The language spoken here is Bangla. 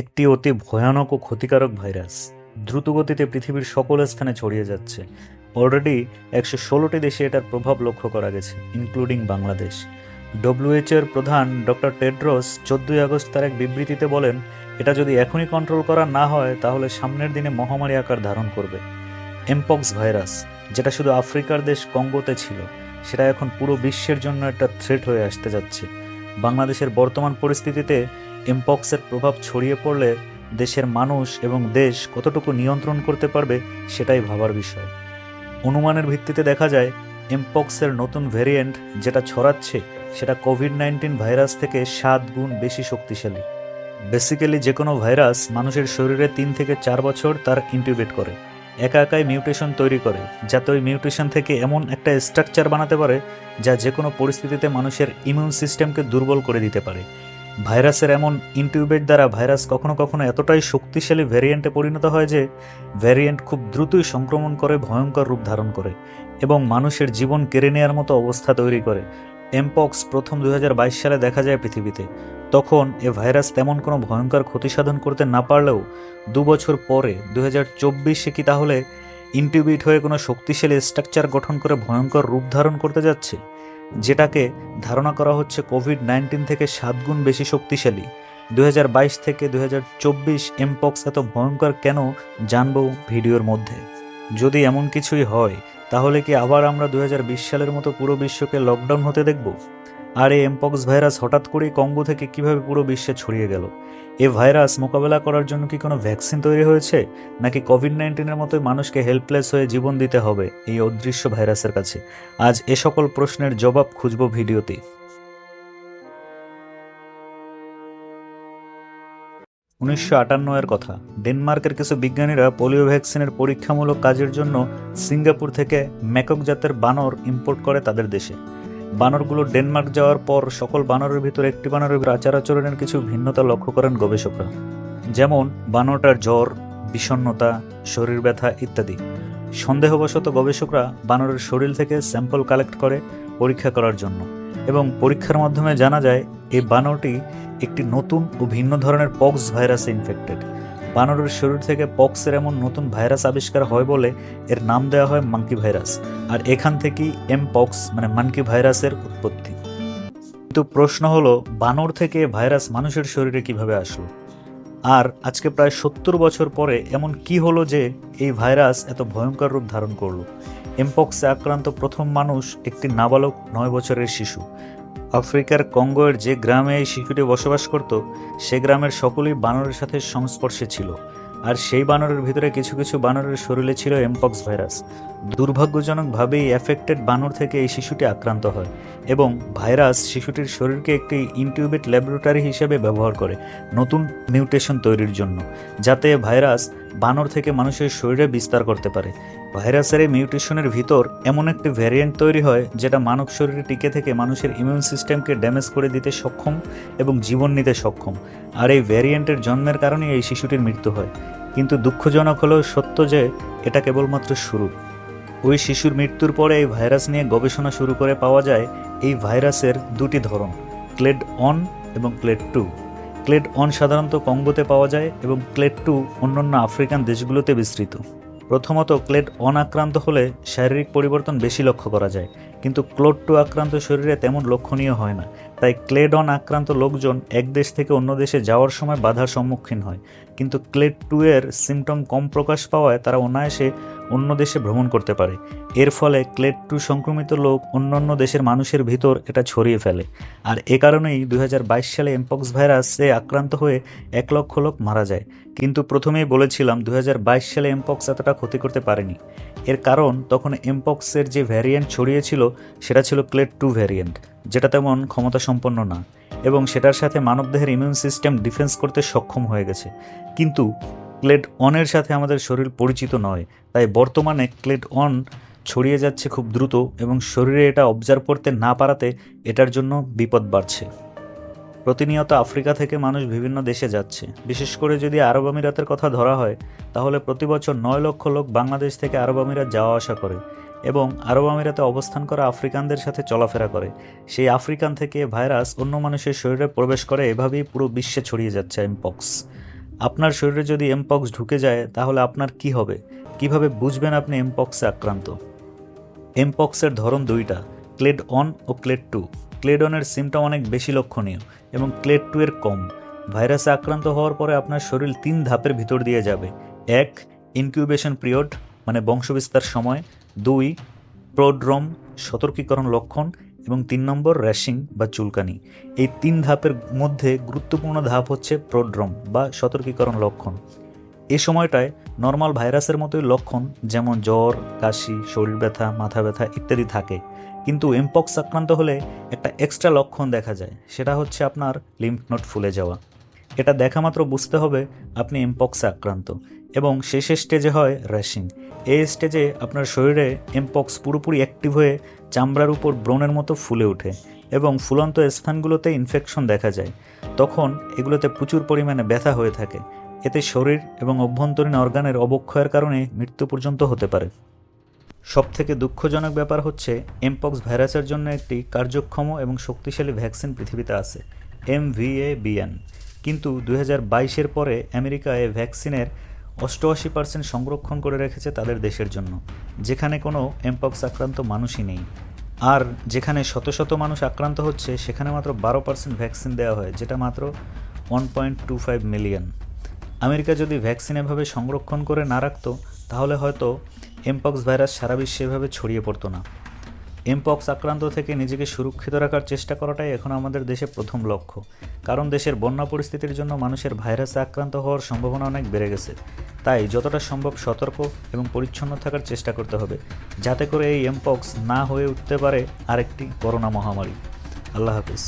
একটি অতি ভয়ানক ও ক্ষতিকারক ভাইরাস দ্রুতগতিতে পৃথিবীর সকল স্থানে ছড়িয়ে যাচ্ছে। অলরেডি একশো ষোলোটি দেশে এটার প্রভাব লক্ষ্য করা গেছে ইনক্লুডিং বাংলাদেশ। ডব্লিউএইচ এর প্রধান ডক্টর টেড্রোস চোদ্দই আগস্ট তার এক বিবৃতিতে বলেন, এটা যদি এখনই কন্ট্রোল করা না হয়, তাহলে সামনের দিনে মহামারী আকার ধারণ করবে। এমপক্স ভাইরাস যেটা শুধু আফ্রিকার দেশ কঙ্গোতে ছিল, সেটা এখন পুরো বিশ্বের জন্য একটা থ্রেট হয়ে আসতে যাচ্ছে। বাংলাদেশের বর্তমান পরিস্থিতিতে এমপক্সের প্রভাব ছড়িয়ে পড়লে দেশের মানুষ এবং দেশ কতটুকু নিয়ন্ত্রণ করতে পারবে সেটাই ভাবার বিষয়। অনুমানের ভিত্তিতে দেখা যায় এমপক্সের নতুন ভেরিয়েন্ট যেটা ছড়াচ্ছে, সেটা কোভিড নাইন্টিন ভাইরাস থেকে সাত গুণ বেশি শক্তিশালী। বেসিক্যালি যে কোনো ভাইরাস মানুষের শরীরে তিন থেকে চার বছর তার ইনকিউবেট করে। একা একাই মিউটেশন তৈরি করে, যাতে ওই মিউটেশন থেকে এমন একটা স্ট্রাকচার বানাতে পারে যা যে কোনো পরিস্থিতিতে মানুষের ইমিউন সিস্টেমকে দুর্বল করে দিতে পারে। ভাইরাসের এমন ইনটিউবেট দ্বারা ভাইরাস কখনো কখনো এতটাই শক্তিশালী ভ্যারিয়েন্টে পরিণত হয় যে ভ্যারিয়েন্ট খুব দ্রুতই সংক্রমণ করে ভয়ঙ্কর রূপ ধারণ করে এবং মানুষের জীবন কেড়ে নেওয়ার মতো অবস্থা তৈরি করে। এমপক্স প্রথম দুই হাজার বাইশ সালে দেখা যায় পৃথিবীতে। তখন এ ভাইরাস তেমন কোনো ভয়ঙ্কর ক্ষতি সাধন করতে না পারলেও দু বছর পরে দু হাজার চব্বিশে কি তাহলে ইনটিউবিট হয়ে কোনো শক্তিশালী স্ট্রাকচার গঠন করে ভয়ঙ্কর রূপ ধারণ করতে যাচ্ছে? যেটাকে ধারণা করা হচ্ছে কোভিড নাইন্টিন থেকে সাত গুণ বেশি শক্তিশালী। দুই হাজার বাইশ থেকে দু হাজার চব্বিশ এমপক্স এত ভয়ঙ্কর কেন জানব ভিডিওর মধ্যে। যদি এমন কিছুই হয় তাহলে কি আবার আমরা দু হাজার বিশ সালের মতো পুরো বিশ্বকে লকডাউন হতে দেখব? আর এই এমপক্স ভাইরাস হঠাৎ করেই কঙ্গো থেকে কীভাবে পুরো বিশ্বে ছড়িয়ে গেল? এ ভাইরাস মোকাবেলা করার জন্য কি কোনো ভ্যাকসিন তৈরি হয়েছে? নাকি কোভিড নাইন্টিনের মতোই মানুষকে হেল্পলেস হয়ে জীবন দিতে হবে এই অদৃশ্য ভাইরাসের কাছে? আজ এ সকল প্রশ্নের জবাব খুঁজব ভিডিওতে। উনিশশো আটান্ন এর কথা। ডেনমার্কের কিছু বিজ্ঞানীরা পোলিও ভ্যাকসিনের পরীক্ষামূলক কাজের জন্য সিঙ্গাপুর থেকে ম্যাকক জাতের বানর ইম্পোর্ট করে তাদের দেশে। বানরগুলো ডেনমার্ক যাওয়ার পর সকল বানরের ভিতর একটি বানরের আচার আচরণের কিছু ভিন্নতা লক্ষ্য করেন গবেষকরা। যেমন, বানরটার জ্বর, বিষণ্ণতা, শরীর ব্যথা ইত্যাদি। সন্দেহবশত গবেষকরা বানরের শরীর থেকে স্যাম্পল কালেক্ট করে পরীক্ষা করার জন্য। এবং পরীক্ষার মাধ্যমে জানা যায়, এই বানরটি একটি নতুন ও ভিন্ন ধরনের পক্স ভাইরাসে ইনফেক্টেড বানরের শরীর থেকে পক্সের এমন নতুন ভাইরাস আবিষ্কার হয় বলে এর নাম দেওয়া হয় মাঙ্কি ভাইরাস, আর এখান থেকেই এম পক্স মানে মাঙ্কি ভাইরাসের উৎপত্তি। কিন্তু প্রশ্ন হলো, বানর থেকে ভাইরাস মানুষের শরীরে কীভাবে আসলো? আর আজকে প্রায় সত্তর বছর পরে এমন কি হলো যে এই ভাইরাস এত ভয়ঙ্কর রূপ ধারণ করল? এমপক্সে আক্রান্ত প্রথম মানুষ একটি নাবালক নয় বছরের শিশু। আফ্রিকার কঙ্গোয়ের যে গ্রামে এই শিশুটি বসবাস করত, সে গ্রামের সকলেই বানরের সাথে সংস্পর্শে ছিল। আর সেই বানরের ভিতরে কিছু কিছু বানরের শরীরে ছিল এমপক্স ভাইরাস দুর্ভাগ্যজনকভাবেই এফেক্টেড বানর থেকে এই শিশুটি আক্রান্ত হয় এবং ভাইরাস শিশুটির শরীরকে একটি ইনটিউবেট ল্যাবরেটরি হিসেবে ব্যবহার করে নতুন মিউটেশন তৈরির জন্য, যাতে ভাইরাস বানর থেকে মানুষের শরীরে বিস্তার করতে পারে। ভাইরাসের এই মিউটেশনের ভিতর এমন একটি ভ্যারিয়েন্ট তৈরি হয়, যেটা মানব শরীরে টিকে থেকে মানুষের ইমিউন সিস্টেমকে ড্যামেজ করে দিতে সক্ষম এবং জীবন নিতে সক্ষম। আর এই ভ্যারিয়েন্টের জন্মের কারণেই এই শিশুটির মৃত্যু হয়। কিন্তু দুঃখজনক হলেও সত্য যে, এটা কেবলমাত্র শুরু। ওই শিশুর মৃত্যুর পরে এই ভাইরাস নিয়ে গবেষণা শুরু করে পাওয়া যায় এই ভাইরাসের দুটি ধরন, ক্লেড অন এবং ক্লেড টু। ক্লেড অন সাধারণত কঙ্গোতে পাওয়া যায় এবং ক্লেড টু অন্যান্য আফ্রিকান দেশগুলোতে বিস্তৃত। প্রথমত ক্লেড অন আক্রান্ত হলে শারীরিক পরিবর্তন বেশি লক্ষ্য করা যায়। কিন্তু ক্লোড টু আক্রান্ত শরীরে তেমন লক্ষণীয় হয় না। তাই ক্লেড অন আক্রান্ত লোকজন এক দেশ থেকে অন্য দেশে যাওয়ার সময় বাধার সম্মুখীন হয়। কিন্তু ক্লেড টু এর সিমটম কম প্রকাশ পাওয়ায় তারা অনায়াসে অন্য দেশে ভ্রমণ করতে পারে। এর ফলে ক্লেড টু সংক্রমিত লোক অন্যান্য দেশের মানুষের ভিতর এটা ছড়িয়ে ফেলে। আর এ কারণেই দুই হাজার বাইশ সালে এমপক্স ভাইরাসে আক্রান্ত হয়ে এক লক্ষ লোক মারা যায়। কিন্তু প্রথমেই বলেছিলাম দু হাজার বাইশ সালে এমপক্স এতটা ক্ষতি করতে পারেনি। এর কারণ তখন এমপক্সের যে ভ্যারিয়েন্ট ছড়িয়েছিল সেটা ছিল ক্লেড টু ভ্যারিয়েন্ট, যেটা তেমন ক্ষমতা সম্পন্ন না, এবং সেটার সাথে মানবদেহের ইমিউন সিস্টেম ডিফেন্স করতে সক্ষম হয়ে গেছে। কিন্তু ক্লেড অনের সাথে আমাদের শরীর পরিচিত নয়, তাই বর্তমানে ক্লেড অন ছড়িয়ে যাচ্ছে খুব দ্রুত এবং শরীরে এটা অবজার্ভ করতে না পারাতে এটার জন্য বিপদ বাড়ছে। প্রতিনিয়ত আফ্রিকা থেকে মানুষ বিভিন্ন দেশে যাচ্ছে। বিশেষ করে যদি আরব আমিরাতের কথা ধরা হয়, তাহলে প্রতি বছর নয় লক্ষ লোক বাংলাদেশ থেকে আরব আমিরাত যাওয়া আসা করে। এবং আরব আমিরাতে অবস্থান করা আফ্রিকানদের সাথে চলাফেরা করে। সেই আফ্রিকান থেকে ভাইরাস অন্য মানুষের শরীরে প্রবেশ করে, এভাবেই পুরো বিশ্বে ছড়িয়ে যাচ্ছে এমপক্স আপনার শরীরে যদি এমপক্স ঢুকে যায়, তাহলে আপনার কি হবে? কীভাবে বুঝবেন আপনি এমপক্সে আক্রান্ত? এমপক্সের ধরন দুইটা, ক্লেড অন ও ক্লেড টু। ক্লেড অনের সিমটম অনেক বেশি লক্ষণীয় এবং ক্লেড টু এর কম। ভাইরাসে আক্রান্ত হওয়ার পরে আপনার শরীর তিন ধাপের ভিতর দিয়ে যাবে। এক, ইনকিউবেশন পিরিয়ড মানে বংশবিস্তার সময়। দুই, প্রোড্রম, সতর্কীকরণ লক্ষণ এবং তিন নম্বর র্যাশিং বা চুলকানি। এই তিন ধাপের মধ্যে গুরুত্বপূর্ণ ধাপ হচ্ছে প্রোড্রম বা সতর্কীকরণ লক্ষণ। এ সময়টায় নর্মাল ভাইরাসের মতোই লক্ষণ যেমন জ্বর, কাশি, শরীর ব্যথা, মাথা ব্যথা ইত্যাদি থাকে। কিন্তু এমপক্স আক্রান্ত হলে একটা এক্সট্রা লক্ষণ দেখা যায়, সেটা হচ্ছে আপনার লিম্ফ নোট ফুলে যাওয়া। এটা দেখা মাত্র বুঝতে হবে আপনি এমপক্সে আক্রান্ত। এবং শেষের স্টেজে হয় র্যাশিং এই স্টেজে আপনার শরীরে এমপক্স পুরোপুরি অ্যাক্টিভ হয়ে চামড়ার উপর ব্রণের মতো ফুলে ওঠে এবং ফুলন্ত স্থানগুলোতে ইনফেকশন দেখা যায়। তখন এগুলোতে প্রচুর পরিমাণে ব্যথা হয়ে থাকে। এতে শরীর এবং অভ্যন্তরীণ অর্গানের অবক্ষয়ের কারণে মৃত্যু পর্যন্ত হতে পারে। সবথেকে দুঃখজনক ব্যাপার হচ্ছে এমপক্স ভাইরাসের জন্য একটি কার্যক্ষম এবং শক্তিশালী ভ্যাকসিন পৃথিবীতে আছে এম বিএন কিন্তু দু হাজার পরে আমেরিকা এই ভ্যাকসিনের অষ্টআশি পার্সেন্ট সংরক্ষণ করে রেখেছে তাদের দেশের জন্য, যেখানে কোনো এমপক্স আক্রান্ত মানুষই নেই। আর যেখানে শত শত মানুষ আক্রান্ত হচ্ছে, সেখানে মাত্র বারো পার্সেন্ট ভ্যাকসিন দেওয়া হয়, যেটা মাত্র one point two five million America যদি ভ্যাকসিন এভাবে সংরক্ষণ করে না রাখত, তাহলে হয়তো এমপক্স ভাইরাস সারা বিশ্বে এভাবে ছড়িয়ে পড়তো না। এমপক্স আক্রান্ত থেকে নিজেকে সুরক্ষিত রাখার চেষ্টা করাটাই এখন আমাদের দেশে প্রথম লক্ষ্য। কারণ দেশের বন্যা পরিস্থিতির জন্য মানুষের ভাইরাসে আক্রান্ত হওয়ার সম্ভাবনা অনেক বেড়ে গেছে। তাই যতটা সম্ভব সতর্ক এবং পরিচ্ছন্ন থাকার চেষ্টা করতে হবে, যাতে করে এই এমপক্স না হয়ে উঠতে পারে আরেকটি করোনা মহামারী। আল্লাহ হাফিজ।